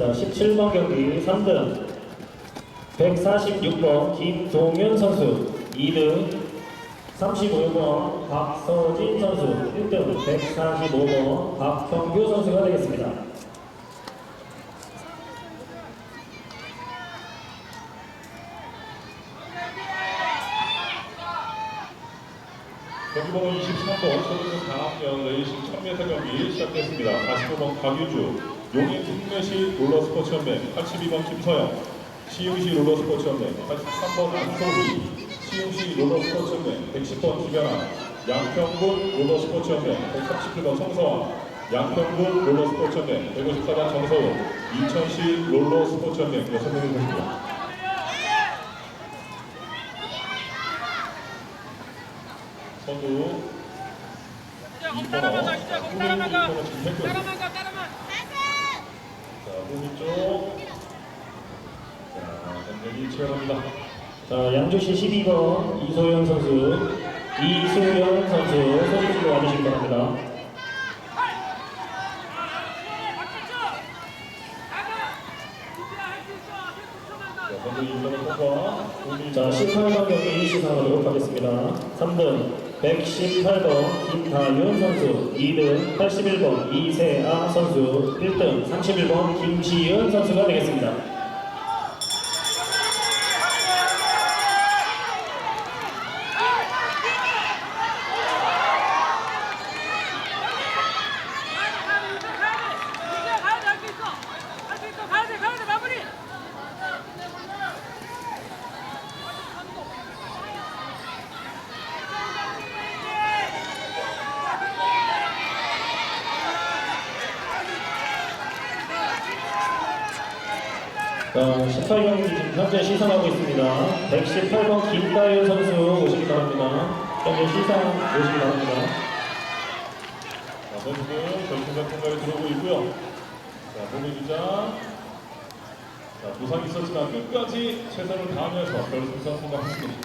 하겠습니다. 17번 경기 3등 146번 김동현 선수 2등 35번 박서진 선수 1등 145번 박형규 선수가 되겠습니다. 경기번호 23번 초등부 4학년 레이싱 1000m 경기 시작됐습니다. 45번 박유주, 용인 특례시 롤러스포츠연맹, 82번 김서영, 시흥시 롤러스포츠연맹, 83번 안소희, 시흥시 롤러스포츠연맹, 110번 김연아, 양평군 롤러스포츠연맹, 137번 성서환, 양평군 롤러스포츠연맹, 154번 정서훈, 인천시 롤러스포츠연맹 6명이 되십니다. 선두 공 따라만 가 이제 공 따라만 가 자, 따라만 가 따라만 후미 쪽. 자, 전쟁이 치열합니다. 자, 양주시 12번 이소연 선수, 이소연 선수 소집으로 와주시기 바랍니다. 자, 선두 이번에 통과. 후미 자, 18번 경기 시상하도록 하겠습니다. 3등 118번 김다윤 선수, 2등 81번 이세아 선수, 1등 31번 김지은 선수가 되겠습니다. 자, 18경기 지금 현재 시상하고 있습니다. 118번 김다윤 선수 오시기 바랍니다. 현재 시상 오시기 바랍니다. 자, 선수들 결승전 통과에 들어오고 있고요. 자, 보미 기자. 자, 부상이 있었지만 끝까지 최선을 다하면서 결승선 통과했습니다.